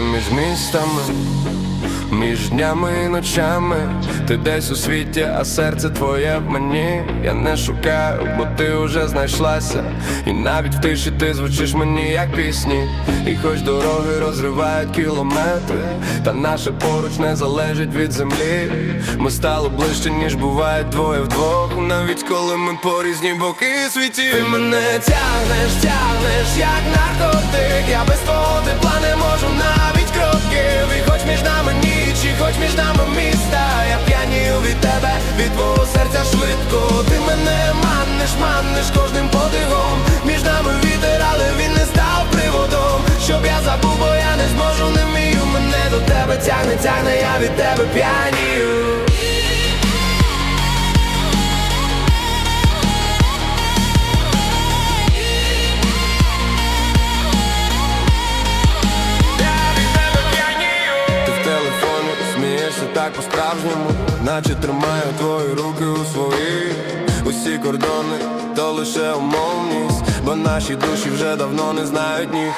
між містами, між днями і ночами, ти десь у світі, а серце твоє в мені. Я не шукаю, бо ти вже знайшлася. І навіть в тиші ти звучиш мені як пісні. І хоч дороги розривають кілометри, та наше поруч не залежить від землі. Ми стали ближче, ніж буває двоє вдвох. Навіть коли ми по різні боки світі. Ти мене тягнеш, тягнеш, як наркотик. Я без твого тепла не можу тягне, я від тебе п'янію. Ти в телефоні смієшся так по-справжньому, наче тримаю твої руки у своїх Усі кордони, то лише умовність, бо наші душі вже давно не знають ніг.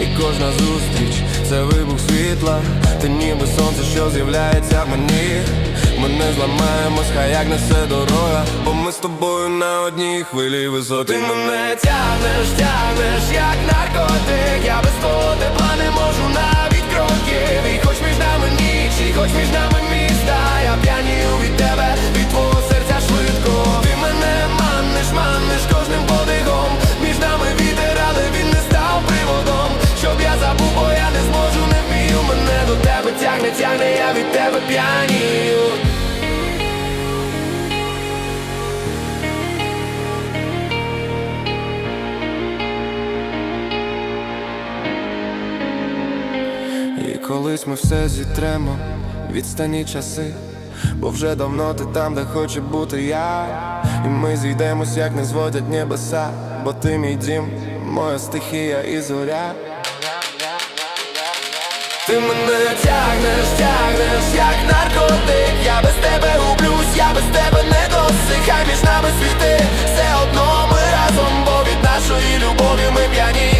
І кожна зустріч це вибух світла, ти ніби сонце, що з'являється в мені. Ми не зламаємось, хай як несе дорога, бо ми з тобою на одній хвилі висоти. Ти мене тягнеш, тягнеш, як наркотик. І колись ми все зітремо, відстані часи, бо вже давно ти там, де хоче бути я. І ми зійдемось, як не зводять небеса, бо ти мій дім, моя стихія і зоря. Ти мене тягнеш, тягнеш, як наркотик, я без тебе гублюсь, я без тебе не досихай між нами світи, все одно ми разом, бо від нашої любові ми п'яні.